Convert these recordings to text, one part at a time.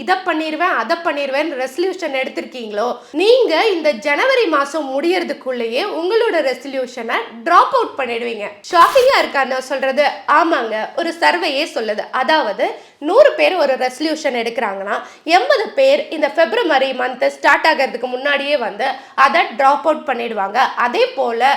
இதை பண்ணிடுவேன் அதை பண்ணிடுவேன் ரெசல்யூஷன் எடுத்திருக்கீங்களோ நீங்கள் இந்த ஜனவரி மாதம் முடியறதுக்குள்ளேயே உங்களோட ரெசல்யூஷனை ட்ராப் அவுட் பண்ணிடுவீங்க. ஷாக்கிங்காக இருக்கா? நான் ஆமாங்க. ஒரு சர்வையே சொல்லுது. அதாவது நூறு பேர் ஒரு ரெசல்யூஷன் எடுக்கிறாங்கன்னா எண்பது பேர் இந்த பிப்ரவரி மந்த் ஸ்டார்ட் ஆகிறதுக்கு முன்னாடியே வந்து அதை ட்ராப் அவுட் பண்ணிடுவாங்க. அதே போல்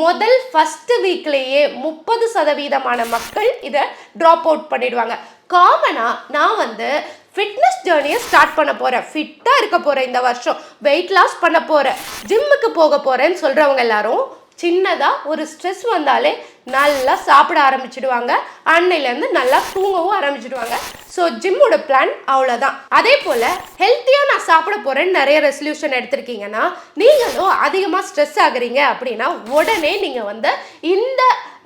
முதல் ஃபஸ்ட்டு வீக்லேயே முப்பது சதவீதமான மக்கள் இதை ட்ராப் அவுட் பண்ணிடுவாங்க. காமனாக நான் வந்து ஃபிட்னஸ் ஜேர்னியை ஸ்டார்ட் பண்ண போகிறேன் ஃபிட்டாக இருக்க போகிறேன் இந்த வருஷம். வெயிட் லாஸ் பண்ண போகிறேன் ஜிம்முக்கு போக போகிறேன்னு சொல்கிறவங்க எல்லாரும் சின்னதாக ஒரு ஸ்ட்ரெஸ் வந்தாலே நல்லா சாப்பிட ஆரம்பிச்சிடுவாங்க. அன்னையிலேருந்து நல்லா தூங்கவும் ஆரம்பிச்சிடுவாங்க. ஸோ ஜிம்மோட பிளான் அவ்வளோதான் அதே போல் ஹெல்த்தியாக நான் சாப்பிட போகிறேன்னு நிறைய ரெசல்யூஷன் எடுத்திருக்கீங்கன்னா நீங்களும் அதிகமாக ஸ்ட்ரெஸ் ஆகுறீங்க அப்படின்னா உடனே நீங்கள் வந்து இந்த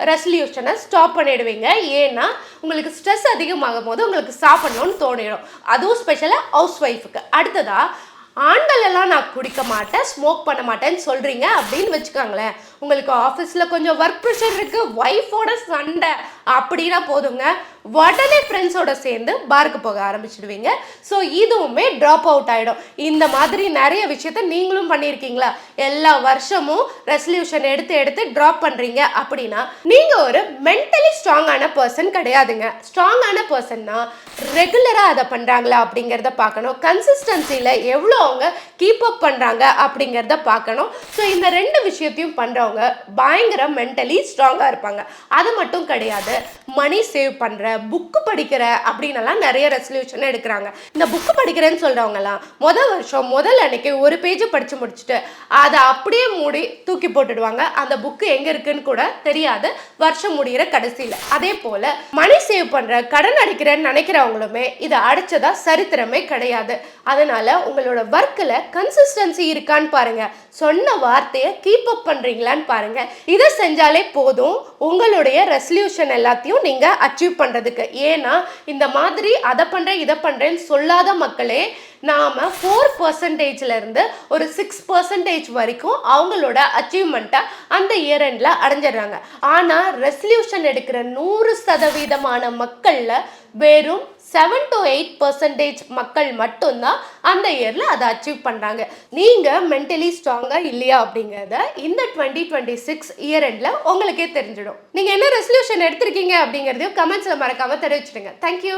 ரெசல்யூஷனை ஸ்டாப் பண்ணிடுவீங்க. ஏன்னா உங்களுக்கு ஸ்ட்ரெஸ் அதிகமாகும் போது உங்களுக்கு சாப்பிடணும்னு தோணிடும். அதுவும் ஸ்பெஷலாக ஹவுஸ் ஒய்ஃபுக்கு அடுத்ததாக ஆண்கள் எல்லாம் நான் குடிக்க மாட்டேன் ஸ்மோக் பண்ண மாட்டேன்னு சொல்கிறீங்க அப்படின்னு வச்சுக்கோங்களேன். உங்களுக்கு ஆஃபீஸில் கொஞ்சம் ஒர்க் ப்ரெஷர் இருக்குது ஒய்ஃபோட சண்டை. அப்படின்னா போதுங்க. உடனே ஃப்ரெண்ட்ஸோட சேர்ந்து பார்க்கு போக ஆரம்பிச்சிடுவீங்க. ஸோ இதுவுமே ட்ராப் அவுட் ஆகிடும் இந்த மாதிரி நிறைய விஷயத்த நீங்களும் பண்ணியிருக்கீங்களா? எல்லா வருஷமும் ரெசல்யூஷன் எடுத்து எடுத்து ட்ராப் பண்ணுறீங்க அப்படின்னா நீங்கள் ஒரு மென்டலி ஸ்ட்ராங்கான பர்சன் கிடையாதுங்க. ஸ்ட்ராங்கான பர்சன்னா ரெகுலராக அதை பண்ணுறாங்களா அப்படிங்கிறத பார்க்கணும். கன்சிஸ்டன்சியில் எவ்வளோ அவங்க கீப் அப் பண்ணுறாங்க அப்படிங்கிறத பார்க்கணும். ஸோ இந்த ரெண்டு விஷயத்தையும் பண்ணுறவங்க பயங்கர மென்டலி ஸ்ட்ராங்காக இருப்பாங்க. அது மட்டும் கிடையாது. மணி சேவ் பண்ணுற புக்கு படிக்கிற அப்படின்னலாம் நிறைய ரெசல்யூஷன் எடுக்கிறாங்க. இந்த புக்கு படிக்கிறேன்னு சொல்கிறவங்கலாம் முதல் வருஷம் முதல் அன்னைக்கு ஒரு பேஜ் படித்து முடிச்சுட்டு அதை அப்படியே மூடி தூக்கி போட்டுடுவாங்க. அந்த புக்கு எங்கே இருக்குன்னு கூட தெரியாது. வருஷம் முடிகிற கடைசியில். அதே போல் மணி சேவ் பண்ணுற கடன் அடிக்கிறேன்னு நினைக்கிறவங்களுமே இதை அடைச்சதா சரித்திரமே கிடையாது. அதனால் உங்களோட ஒர்க்கில் கன்சிஸ்டன்சி இருக்கான்னு பாருங்கள் சொன்ன வார்த்தையை கீப் அப் பண்ணுறீங்களான்னு பாருங்கள் இதை செஞ்சாலே போதும். உங்களுடைய ரெசல்யூஷன் எல்லாத்தையும் நீங்கள் அச்சீவ் பண்ணுறதுக்கு ஏன்னா இந்த மாதிரி அதை பண்ணுறேன் இதை பண்ணுறேன்னு சொல்லாத மக்களே நாம் ஃபோர் பர்சன்டேஜ்லேருந்து ஒரு சிக்ஸ் பர்சன்டேஜ் வரைக்கும் அவங்களோட அச்சீவ்மெண்ட்டை அந்த இயர் எண்டில் அடைஞ்சிடுறாங்க. ஆனால் ரெசல்யூஷன் எடுக்கிற நூறு சதவீதமான மக்களில் வெறும் செவன் டு எயிட் பர்சன்டேஜ் மக்கள் மட்டும்தான் அந்த இயரில் அதை அச்சீவ் பண்ணுறாங்க நீங்கள் மென்டலி ஸ்ட்ராங்காக இல்லையா அப்படிங்கிறத இந்த டுவெண்ட்டி டுவெண்ட்டி சிக்ஸ் இயர் எண்டில் உங்களுக்கே தெரிஞ்சிடும். நீங்கள் என்ன ரெசல்யூஷன் எடுத்திருக்கீங்க அப்படிங்கிறதையும் கமெண்ட்ஸில் மறக்காமல் தெரிவிச்சிடுங்க. தேங்க்யூ